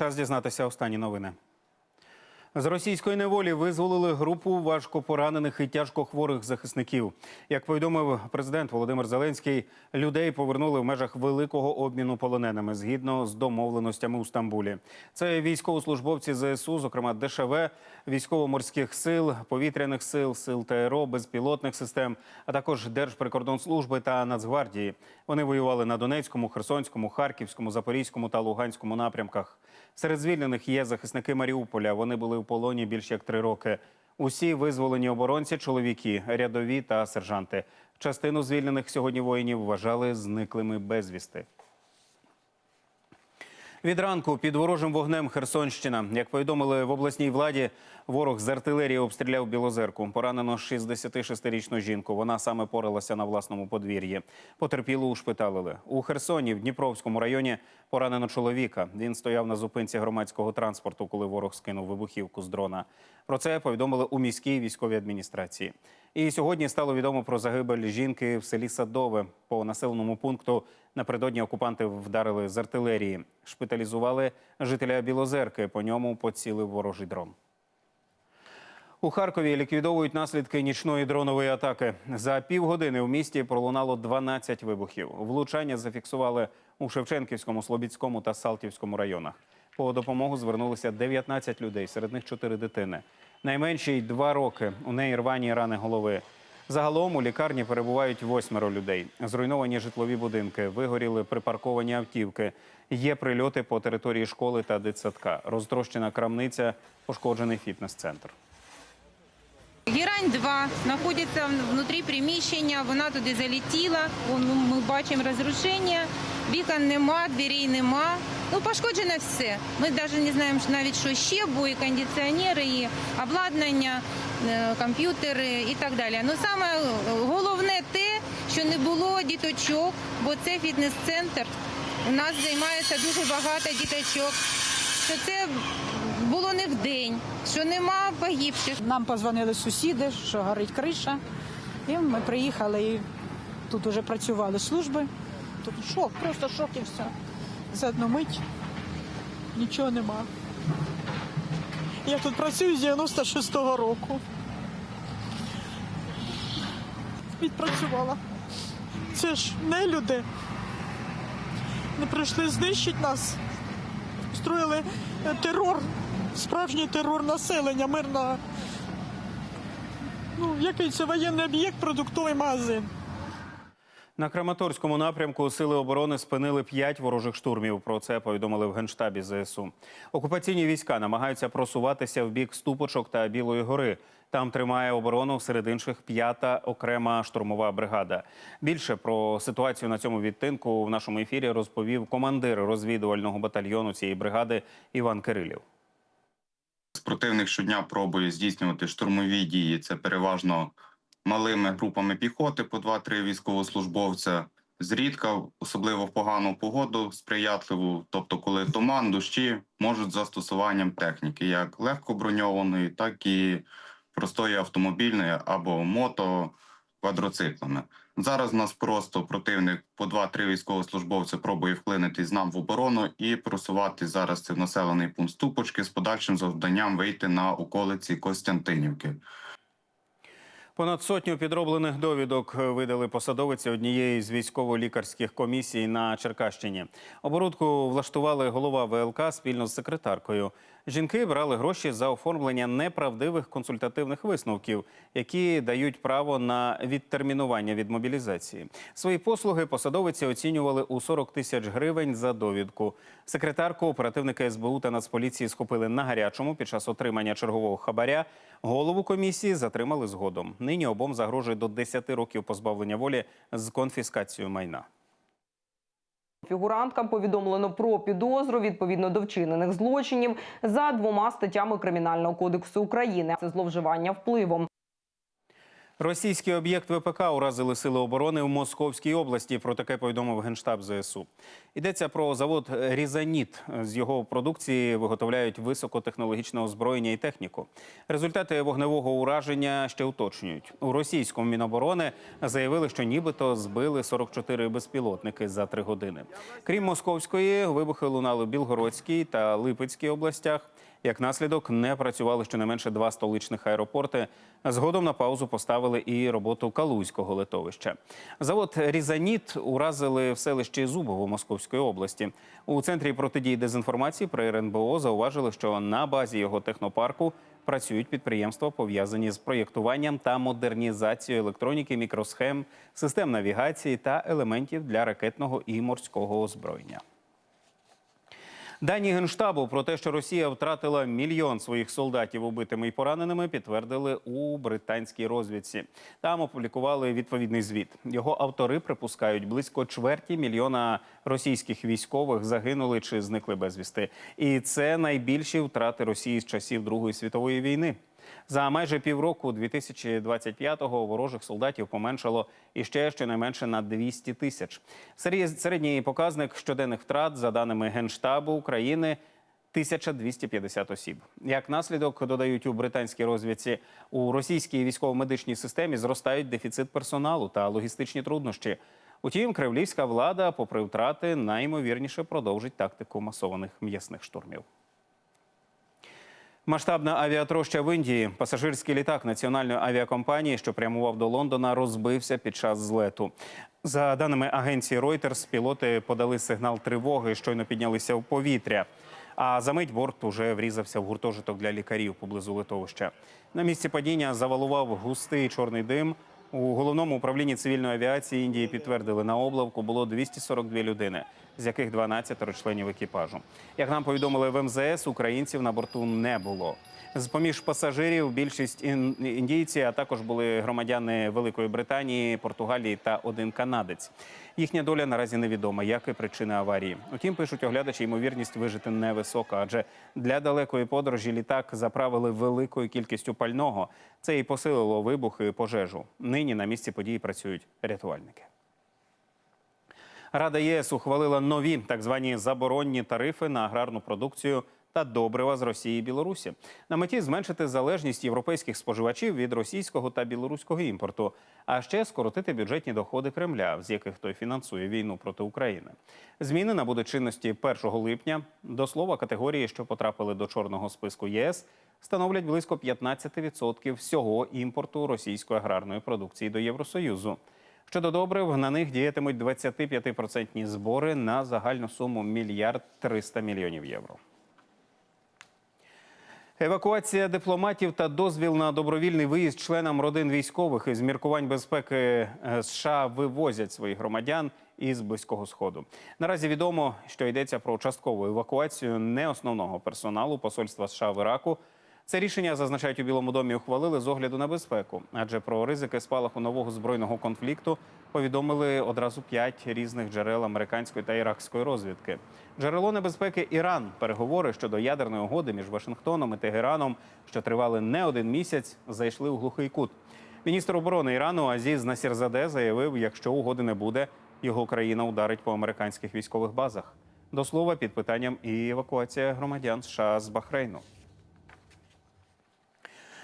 Час дізнатися останні новини. З російської неволі визволили групу важкопоранених і тяжкохворих захисників. Як повідомив президент Володимир Зеленський, людей повернули в межах великого обміну полоненими згідно з домовленостями у Стамбулі. Це військовослужбовці ЗСУ, зокрема ДШВ, військово-морських сил, повітряних сил, сил ТРО, безпілотних систем, а також Держприкордонслужби та Нацгвардії. Вони воювали на Донецькому, Херсонському, Харківському, Запорізькому та Луганському напрямках. Серед звільнених є захисники Маріуполя. Вони були в полоні більш як три роки. Усі визволені оборонці чоловіки, рядові та сержанти. Частину звільнених сьогодні воїнів вважали зниклими безвісти. Від ранку під ворожим вогнем Херсонщина. Як повідомили в обласній владі, ворог з артилерії обстріляв Білозерку. Поранено 66-річну жінку. Вона саме поралася на власному подвір'ї. Потерпілу ушпиталили. У Херсоні, в Дніпровському районі, поранено чоловіка. Він стояв на зупинці громадського транспорту, коли ворог скинув вибухівку з дрона. Про це повідомили у міській військовій адміністрації. І сьогодні стало відомо про загибель жінки в селі Садове. По населеному пункту напередодні окупанти вдарили з артилерії. Шпиталізували жителя Білозерки. По ньому поцілив ворожий дрон. У Харкові ліквідовують наслідки нічної дронової атаки. За півгодини в місті пролунало 12 вибухів. Влучання зафіксували у Шевченківському, Слобідському та Салтівському районах. По допомогу звернулися 19 людей, серед них 4 дитини. Найменшій 2 роки. У неї рвані рани голови. Загалом у лікарні перебувають восьмеро людей. Зруйновані житлові будинки, вигоріли припарковані автівки. Є прильоти по території школи та дитсадка. Розтрощена крамниця, пошкоджений фітнес-центр. Герань 2 знаходиться внутрі приміщення, вона туди залетіла, ми бачимо розрушення, вікон нема, дверей нема. Ну, пошкоджено все. Ми навіть не знаємо навіть, що ще, бо і кондиціонери, і обладнання, е, комп'ютери і так далі. Ну, саме головне те, що не було діточок, бо це фітнес-центр. У нас займається дуже багато діточок. Що це було не в день, що нема погибших. Нам позвонили сусіди, що горить криша. І ми приїхали і тут вже працювали служби. Тут шок, просто шок і все. За одну мить нічого нема. Я тут працюю з 96-го року. Відпрацювала. Це ж не люди. Не прийшли знищити нас. Строїли е, терор, справжній терор населення, мирного. Ну, який це воєнний об'єкт, продуктовий магазин. На Краматорському напрямку сили оборони спинили п'ять ворожих штурмів. Про це повідомили в генштабі ЗСУ. Окупаційні війська намагаються просуватися в бік Ступочок та Білої гори. Там тримає оборону серед інших п'ята окрема штурмова бригада. Більше про ситуацію на цьому відтинку в нашому ефірі розповів командир розвідувального батальйону цієї бригади Іван Кирилів. Противник щодня пробує здійснювати штурмові дії. Це переважно малими групами піхоти по 2-3 військовослужбовця. Зрідка, особливо в погану погоду, сприятливу, тобто коли туман, дощі, можуть з застосуванням техніки, як легкоброньованої, так і простої автомобільної або мото квадроциклами. Зараз нас просто противник по 2-3 військовослужбовця пробує вклинитись нам в оборону і просувати зараз це в населений пункт Ступочки з подальшим завданням вийти на околиці Костянтинівки. Понад сотню підроблених довідок видали посадовиці однієї з військово-лікарських комісій на Черкащині. Оборудку влаштували голова ВЛК спільно з секретаркою. Жінки брали гроші за оформлення неправдивих консультативних висновків, які дають право на відтермінування від мобілізації. Свої послуги посадовиці оцінювали у 40 тисяч гривень за довідку. Секретарку оперативники СБУ та Нацполіції схопили на гарячому під час отримання чергового хабаря. Голову комісії затримали згодом. Нині обом загрожує до 10 років позбавлення волі з конфіскацією майна. Фігуранткам повідомлено про підозру відповідно до вчинених злочинів за двома статтями Кримінального кодексу України. Це зловживання впливом. Російський об'єкт ВПК уразили сили оборони в Московській області. Про таке повідомив генштаб ЗСУ. Йдеться про завод Різаніт. З його продукції виготовляють високотехнологічне озброєння і техніку. Результати вогневого ураження ще уточнюють. У російському міноборони заявили, що нібито збили 44 безпілотники за три години. Крім московської, вибухи лунали в Білгородській та Липецькій областях. Як наслідок, не працювали щонайменше два столичних аеропорти. Згодом на паузу поставили і роботу Калузького литовища. Завод Різаніт уразили в селищі Зубово Московської області. У центрі протидії дезінформації при РНБО зауважили, що на базі його технопарку працюють підприємства, пов'язані з проєктуванням та модернізацією електроніки, мікросхем, систем навігації та елементів для ракетного і морського озброєння. Дані генштабу про те, що Росія втратила мільйон своїх солдатів убитими і пораненими, підтвердили у британській розвідці. Там опублікували відповідний звіт. Його автори припускають, близько чверті мільйона російських військових загинули чи зникли безвісти. І це найбільші втрати Росії з часів Другої світової війни. За майже півроку 2025-го ворожих солдатів поменшало іще щонайменше на 200 тисяч. Серед- Середній показник щоденних втрат, за даними Генштабу України, 1250 осіб. Як наслідок, додають у британській розвідці, у російській військово-медичній системі зростають дефіцит персоналу та логістичні труднощі. Утім, кремлівська влада, попри втрати, найімовірніше продовжить тактику масованих м'ясних штурмів. Масштабна авіатроща в Індії. Пасажирський літак національної авіакомпанії, що прямував до Лондона, розбився під час злету. За даними агенції Reuters, пілоти подали сигнал тривоги, щойно піднялися в повітря. А за мить борт уже врізався в гуртожиток для лікарів поблизу литовища. На місці падіння завалував густий чорний дим. У головному управлінні цивільної авіації Індії підтвердили, на облавку було 242 людини, з яких 12 членів екіпажу. Як нам повідомили в МЗС, українців на борту не було. З поміж пасажирів більшість ін- індійці, а також були громадяни Великої Британії, Португалії та один канадець. Їхня доля наразі невідома, як і причини аварії. Утім, пишуть оглядачі, ймовірність вижити невисока, адже для далекої подорожі літак заправили великою кількістю пального. Це і посилило вибухи і пожежу. Нині на місці події працюють рятувальники. Рада ЄС ухвалила нові так звані заборонні тарифи на аграрну продукцію та добрива з Росії і Білорусі на меті зменшити залежність європейських споживачів від російського та білоруського імпорту, а ще скоротити бюджетні доходи Кремля, з яких той фінансує війну проти України. Зміни набудуть чинності 1 липня. До слова, категорії, що потрапили до чорного списку єС, становлять близько 15% всього імпорту російської аграрної продукції до Євросоюзу. Щодо добрив, на них діятимуть 25% збори на загальну суму мільярд 300 мільйонів євро. Евакуація дипломатів та дозвіл на добровільний виїзд членам родин військових із міркувань безпеки е, США вивозять своїх громадян із близького сходу. Наразі відомо, що йдеться про часткову евакуацію не основного персоналу посольства США в Іраку. Це рішення зазначають у Білому домі. Ухвалили з огляду на безпеку, адже про ризики спалаху нового збройного конфлікту повідомили одразу п'ять різних джерел американської та іракської розвідки. Джерело небезпеки Іран. Переговори щодо ядерної угоди між Вашингтоном і Тегераном, що тривали не один місяць, зайшли у глухий кут. Міністр оборони Ірану Азіз Насірзаде заявив, якщо угоди не буде, його країна ударить по американських військових базах. До слова, під питанням і евакуація громадян США з Бахрейну.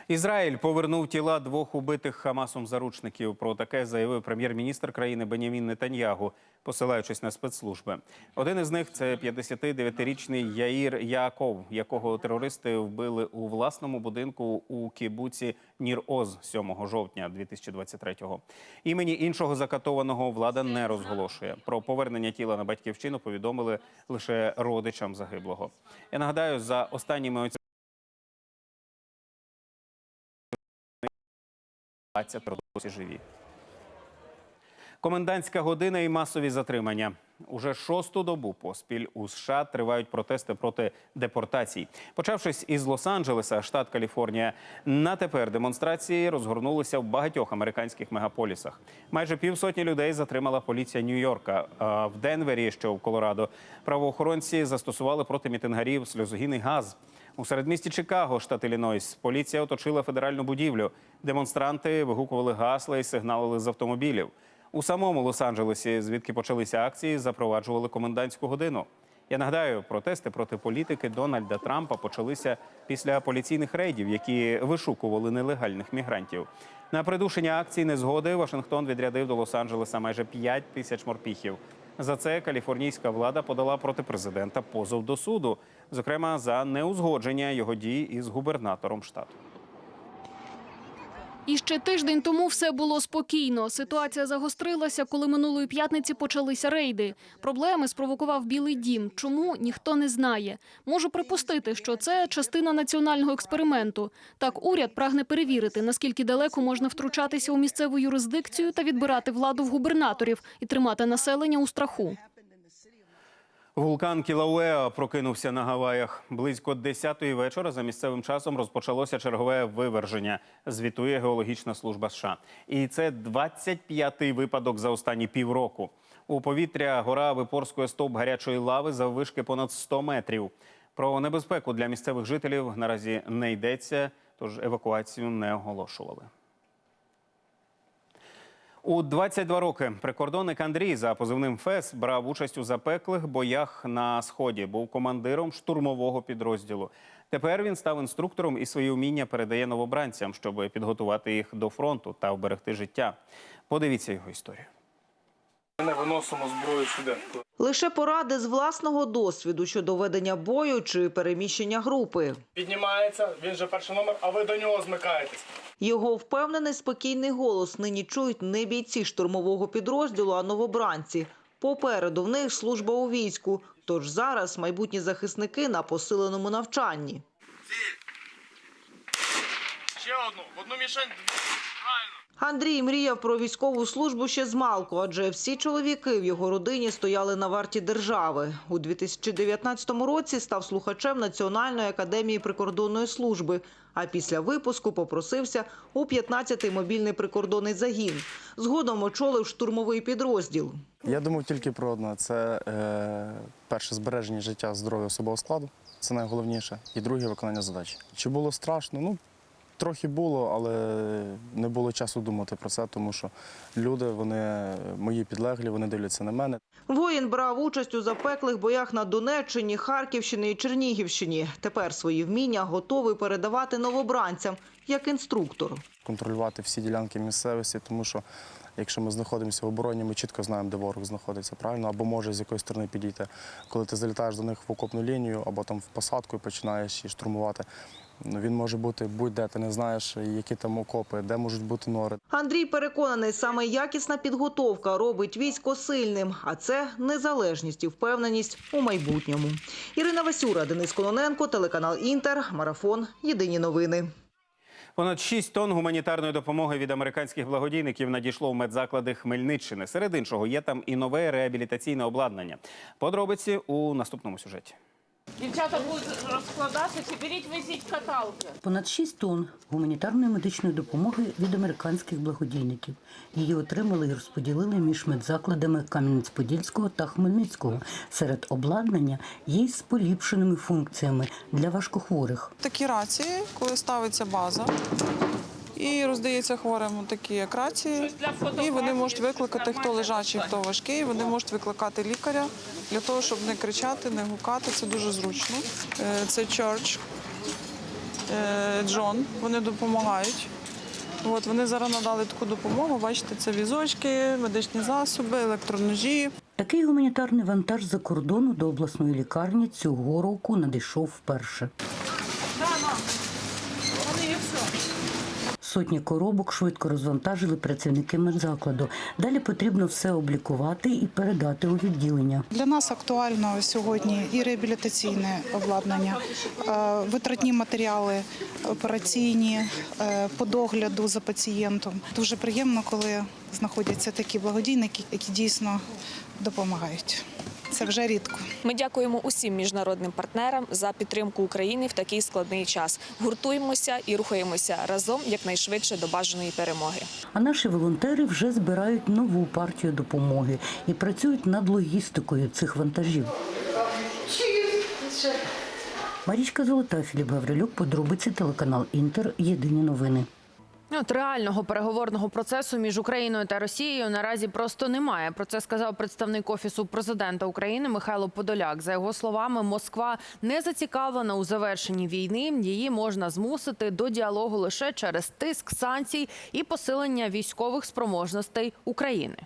Ізраїль повернув тіла двох убитих Хамасом заручників. Про таке заявив прем'єр-міністр країни Бенямін Нетаньягу, посилаючись на спецслужби. Один із них це 59-річний Яїр Яаков, якого терористи вбили у власному будинку у кібуці Нір-Оз 7 жовтня 2023-го. Імені іншого закатованого влада не розголошує. Про повернення тіла на батьківщину повідомили лише родичам загиблого. Я нагадаю, за останніми оцінками досі живі. Комендантська година і масові затримання. Уже шосту добу поспіль у США тривають протести проти депортацій. Почавшись із Лос-Анджелеса, штат Каліфорнія, на тепер демонстрації розгорнулися в багатьох американських мегаполісах. Майже півсотні людей затримала поліція Нью-Йорка. А в Денвері, що в Колорадо, правоохоронці застосували проти мітингарів сльозогінний газ. У середмісті Чикаго, штат Іллінойс, поліція оточила федеральну будівлю. Демонстранти вигукували гасла і сигналили з автомобілів. У самому Лос-Анджелесі, звідки почалися акції, запроваджували комендантську годину. Я нагадаю, протести проти політики Дональда Трампа почалися після поліційних рейдів, які вишукували нелегальних мігрантів. На придушення акцій незгоди Вашингтон відрядив до Лос-Анджелеса майже 5 тисяч морпіхів. За це каліфорнійська влада подала проти президента позов до суду, зокрема за неузгодження його дій із губернатором штату. І ще тиждень тому все було спокійно. Ситуація загострилася, коли минулої п'ятниці почалися рейди. Проблеми спровокував Білий Дім. Чому ніхто не знає. Можу припустити, що це частина національного експерименту. Так, уряд прагне перевірити, наскільки далеко можна втручатися у місцеву юрисдикцію та відбирати владу в губернаторів і тримати населення у страху. Вулкан Кілауеа прокинувся на Гаваях. Близько 10-ї вечора за місцевим часом розпочалося чергове виверження, звітує геологічна служба США. І це 25-й випадок за останні півроку. У повітря гора випорскує стовп гарячої лави заввишки понад 100 метрів. Про небезпеку для місцевих жителів наразі не йдеться, тож евакуацію не оголошували. У 22 роки прикордонник Андрій за позивним ФЕС брав участь у запеклих боях на сході. Був командиром штурмового підрозділу. Тепер він став інструктором і свої вміння передає новобранцям, щоб підготувати їх до фронту та вберегти життя. Подивіться його історію. Не виносимо зброю сюди. Лише поради з власного досвіду щодо ведення бою чи переміщення групи. Піднімається, він же перший номер, а ви до нього змикаєтесь. Його впевнений спокійний голос нині чують не бійці штурмового підрозділу, а новобранці. Попереду в них служба у війську. Тож зараз майбутні захисники на посиленому навчанні. Ще одну, в одну мішень. Андрій мріяв про військову службу ще з малку, адже всі чоловіки в його родині стояли на варті держави. У 2019 році став слухачем Національної академії прикордонної служби. А після випуску попросився у 15-й мобільний прикордонний загін. Згодом очолив штурмовий підрозділ. Я думав тільки про одне: це е, перше збереження життя здоров'я особового складу. Це найголовніше. І друге виконання задач. Чи було страшно? Ну, трохи було, але не було часу думати про це, тому що люди, вони мої підлеглі, вони дивляться на мене. Воїн брав участь у запеклих боях на Донеччині, Харківщині і Чернігівщині. Тепер свої вміння готовий передавати новобранцям як інструктор. Контролювати всі ділянки місцевості, тому що якщо ми знаходимося в обороні, ми чітко знаємо, де ворог знаходиться, правильно? Або може з якої сторони підійти. Коли ти залітаєш до них в окопну лінію, або там в посадку і починаєш її штурмувати. Ну, Він може бути будь-де, ти не знаєш, які там окопи, де можуть бути нори. Андрій переконаний, саме якісна підготовка робить військо сильним, а це незалежність і впевненість у майбутньому. Ірина Васюра, Денис Кононенко, телеканал Інтер, марафон. Єдині новини. Понад 6 тонн гуманітарної допомоги від американських благодійників надійшло в медзаклади Хмельниччини. Серед іншого є там і нове реабілітаційне обладнання. Подробиці у наступному сюжеті. Дівчата будуть розкладатися, беріть, везіть каталки. Понад 6 тонн гуманітарної медичної допомоги від американських благодійників. Її отримали і розподілили між медзакладами Кам'янець-Подільського та Хмельницького. Серед обладнання є й з поліпшеними функціями для важкохворих. Такі рації, коли ставиться база і роздається хворим такі як рації, і вони можуть викликати, хто лежачий, хто важкий. Вони можуть викликати лікаря для того, щоб не кричати, не гукати. Це дуже зручно. Е, Це Чорч, е, Джон. Вони допомагають. От вони зараз надали таку допомогу. Бачите, це візочки, медичні засоби, електроножі. Такий гуманітарний вантаж за кордону до обласної лікарні цього року надійшов вперше. Сотні коробок швидко розвантажили працівники медзакладу. Далі потрібно все облікувати і передати у відділення. Для нас актуально сьогодні і реабілітаційне обладнання, е, витратні матеріали, операційні е, по догляду за пацієнтом. Дуже приємно, коли знаходяться такі благодійники, які дійсно допомагають. Це вже рідко. Ми дякуємо усім міжнародним партнерам за підтримку України в такий складний час. Гуртуємося і рухаємося разом якнайшвидше до бажаної перемоги. А наші волонтери вже збирають нову партію допомоги і працюють над логістикою цих вантажів. Марічка Золота, Філіп Гаврилюк, подробиці телеканал Інтер. Єдині новини. От реального переговорного процесу між Україною та Росією наразі просто немає. Про це сказав представник офісу президента України Михайло Подоляк. За його словами, Москва не зацікавлена у завершенні війни. Її можна змусити до діалогу лише через тиск санкцій і посилення військових спроможностей України.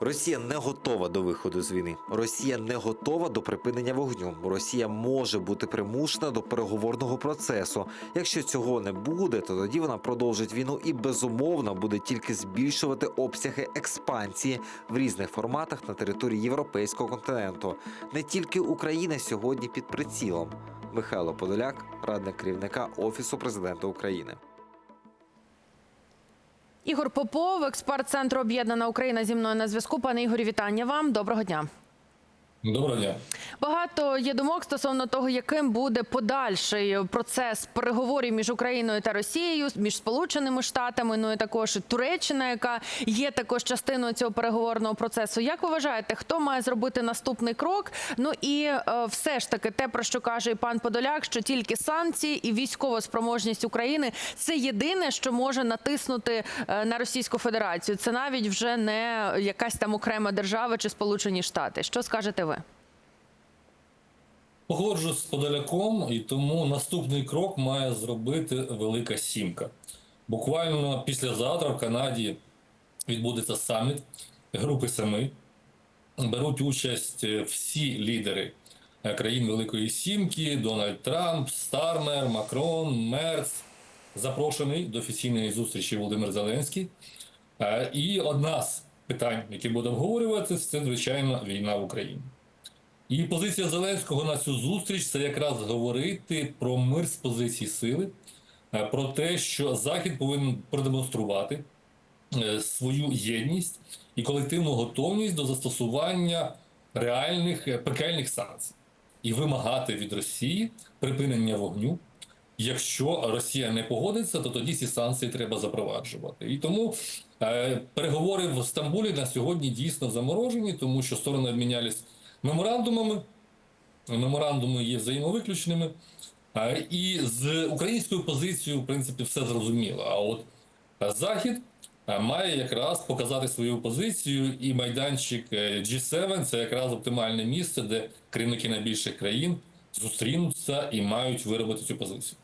Росія не готова до виходу з війни. Росія не готова до припинення вогню. Росія може бути примушена до переговорного процесу. Якщо цього не буде, то тоді вона продовжить війну і безумовно буде тільки збільшувати обсяги експансії в різних форматах на території європейського континенту. Не тільки Україна сьогодні під прицілом. Михайло Подоляк, радник керівника офісу президента України. Ігор Попов, експерт центру Об'єднана Україна зі мною на зв'язку. Пане Ігорі, вітання вам. Доброго дня. Доброго дня. Багато є думок стосовно того, яким буде подальший процес переговорів між Україною та Росією, між Сполученими Штатами, ну і також Туреччина, яка є також частиною цього переговорного процесу. Як ви вважаєте, хто має зробити наступний крок? Ну і е, все ж таки, те про що каже і пан Подоляк, що тільки санкції і військова спроможність України це єдине, що може натиснути е, на Російську Федерацію. Це навіть вже не якась там окрема держава чи Сполучені Штати. Що скажете ви? Погоджу з Подоляком, і тому наступний крок має зробити Велика Сімка. Буквально післязавтра в Канаді відбудеться саміт Групи Семи. Беруть участь е, всі лідери е, країн Великої Сімки: Дональд Трамп, Стармер, Макрон, Мерц. Запрошений до офіційної зустрічі Володимир Зеленський. Е, І одна з питань, які буде обговорюватися, це звичайно війна в Україні. І позиція Зеленського на цю зустріч це якраз говорити про мир з позиції сили, е, про те, що Захід повинен продемонструвати е, свою єдність і колективну готовність до застосування реальних е, пекельних санкцій і вимагати від Росії припинення вогню. Якщо Росія не погодиться, то тоді ці санкції треба запроваджувати. І тому е, переговори в Стамбулі на сьогодні дійсно заморожені, тому що сторони обмінялись меморандумами. Меморандуми є взаємовиключними. І з українською позицією, в принципі, все зрозуміло. А от Захід має якраз показати свою позицію, і майданчик е, G7 це якраз оптимальне місце, де керівники найбільших країн зустрінуться і мають виробити цю позицію.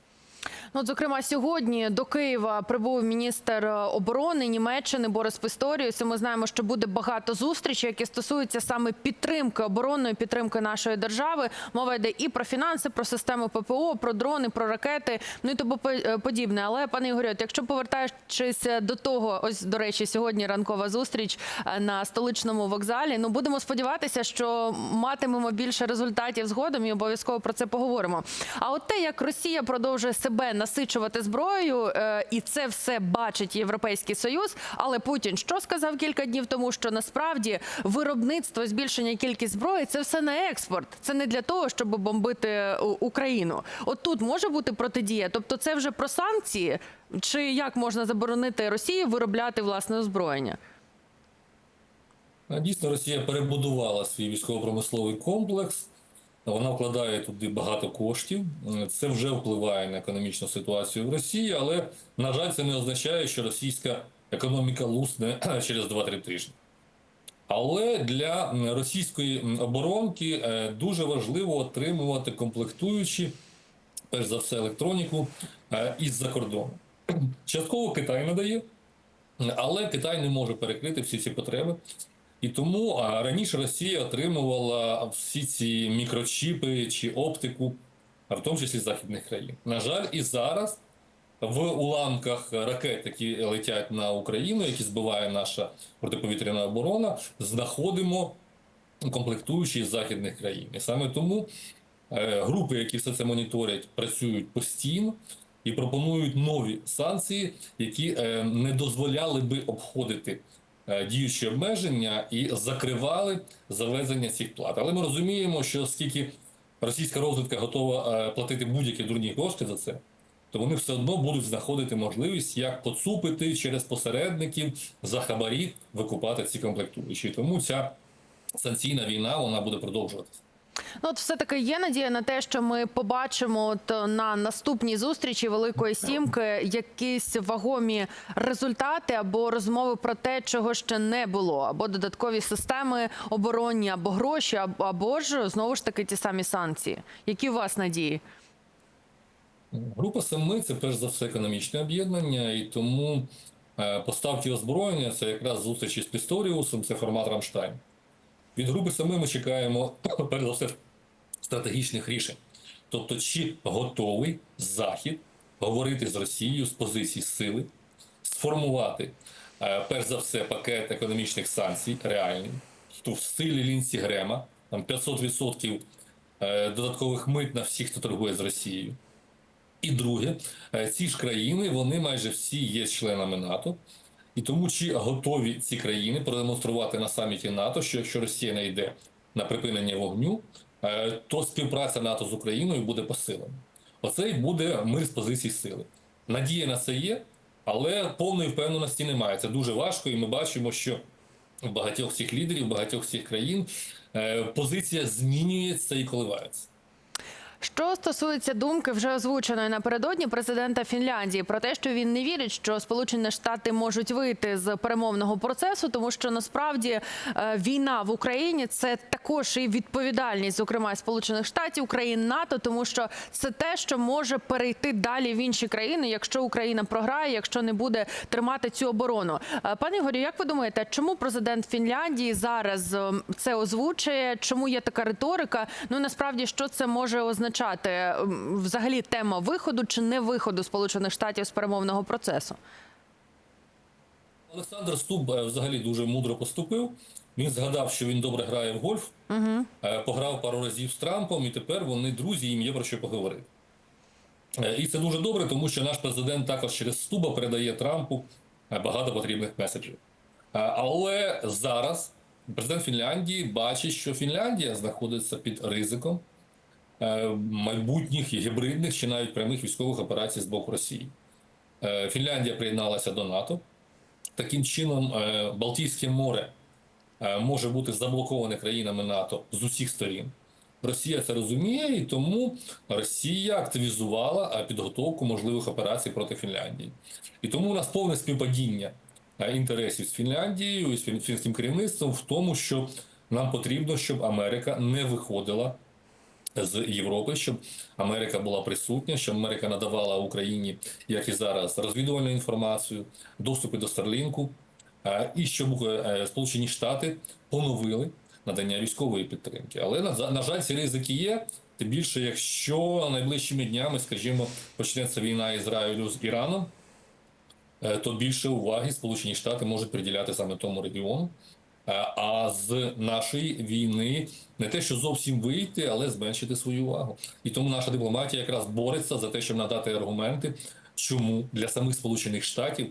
Ну, от, зокрема, сьогодні до Києва прибув міністр е, оборони Німеччини Борис Писторіус. І Ми знаємо, що буде багато зустрічей, які стосуються саме підтримки оборонної підтримки нашої держави. Мова йде і про фінанси, про систему ППО, про дрони, про ракети, ну і тому е, подібне. Але пане Ігорю, якщо повертаючись до того, ось до речі, сьогодні ранкова зустріч е, на столичному вокзалі. Ну будемо сподіватися, що матимемо більше результатів згодом і обов'язково про це поговоримо. А от те, як Росія продовжує себе насичувати зброєю, е, і це все бачить Європейський Союз. Але Путін що сказав кілька днів тому, що насправді виробництво, збільшення кількість зброї це все не експорт. Це не для того, щоб бомбити Україну. От тут може бути протидія. Тобто, це вже про санкції, чи як можна заборонити Росії виробляти власне озброєння? Дійсно, Росія перебудувала свій військово-промисловий комплекс. Вона вкладає туди багато коштів. Це вже впливає на економічну ситуацію в Росії, але, на жаль, це не означає, що російська економіка лусне через 2-3 тижні. Але для російської оборонки е, дуже важливо отримувати комплектуючі, перш за все, електроніку е, із-за кордону. Частково Китай надає, але Китай не може перекрити всі ці потреби. І тому раніше Росія отримувала всі ці мікрочіпи чи оптику, в тому числі західних країн. На жаль, і зараз в уламках ракет, які летять на Україну, які збиває наша протиповітряна оборона, знаходимо комплектуючі з західних країн. І саме тому е, групи, які все це моніторять, працюють постійно і пропонують нові санкції, які е, не дозволяли би обходити діючі обмеження і закривали завезення цих плат. Але ми розуміємо, що оскільки російська розвідка готова е, платити будь-які дурні кошти за це, то вони все одно будуть знаходити можливість, як поцупити через посередників за хабарі викупати ці комплектуючі. Тому ця санкційна війна вона буде продовжуватися. Ну, от все-таки є надія на те, що ми побачимо от на наступній зустрічі Великої Сімки якісь вагомі результати або розмови про те, чого ще не було, або додаткові системи оборонні, або гроші, або, або ж знову ж таки ті самі санкції. Які у вас надії? Група семи це перш за все економічне об'єднання, і тому е, поставки озброєння це якраз зустрічі з Пісторіусом, це формат Рамштайн. Від групи семи ми чекаємо перш за все стратегічних рішень. Тобто, чи готовий Захід говорити з Росією з позиції сили, сформувати е, перш за все пакет економічних санкцій реальний, то в стилі Лінсі Грема, там 500% е, додаткових мит на всіх, хто торгує з Росією. І друге, е, ці ж країни вони майже всі є членами НАТО. І тому чи готові ці країни продемонструвати на саміті НАТО, що якщо Росія не йде на припинення вогню, е, то співпраця НАТО з Україною буде посилена. Оце і буде мир з позиції сили. Надія на це є, але повної впевненості немає. Це дуже важко, і ми бачимо, що багатьох всіх лідерів, багатьох всіх країн е, позиція змінюється і коливається. Що стосується думки, вже озвученої напередодні президента Фінляндії про те, що він не вірить, що Сполучені Штати можуть вийти з перемовного процесу, тому що насправді е, війна в Україні це також і відповідальність, зокрема Сполучених Штатів, країн НАТО, тому що це те, що може перейти далі в інші країни, якщо Україна програє, якщо не буде тримати цю оборону. Е, Пане Ігорю, як ви думаєте, чому президент Фінляндії зараз е, це озвучує? Чому є така риторика? Ну насправді, що це може означати? М, Взагалі, тема виходу чи не виходу Сполучених Штатів з перемовного процесу? Олександр Стуб е, взагалі дуже мудро поступив. Він згадав, що він добре грає в гольф, е, пограв пару разів з Трампом, і тепер вони друзі, їм є про що поговорити. Е, І це дуже добре, тому що наш президент також через Стуба передає Трампу багато потрібних меседжів. Але зараз президент Фінляндії бачить, що Фінляндія знаходиться під ризиком майбутніх і гібридних чи навіть прямих військових операцій з боку Росії. Е, Фінляндія приєдналася до НАТО. Таким чином, е, Балтійське море е, може бути заблоковане країнами НАТО з усіх сторін. Росія це розуміє, і тому Росія активізувала е, підготовку можливих операцій проти Фінляндії. І тому у нас повне співпадіння е, інтересів з Фінляндією і з фінським керівництвом в тому, що нам потрібно, щоб Америка не виходила з Європи, щоб Америка була присутня, щоб Америка надавала Україні, як і зараз, розвідувальну інформацію, доступи до Старлінку, і щоб е, Сполучені Штати поновили надання військової підтримки. Але на, на жаль, ці ризики є. Тим більше, якщо найближчими днями, скажімо, почнеться війна Ізраїлю з Іраном, е, то більше уваги Сполучені Штати можуть приділяти саме тому регіону. Е, А з нашої війни не те, що зовсім вийти, але зменшити свою увагу. І тому наша дипломатія якраз бореться за те, щоб надати аргументи, чому для самих Сполучених Штатів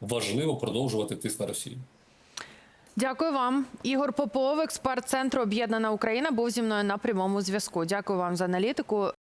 важливо продовжувати тиск на Росію. Дякую вам. Ігор Попов, експерт центру Об'єднана Україна, був зі мною на прямому зв'язку. Дякую вам за аналітику.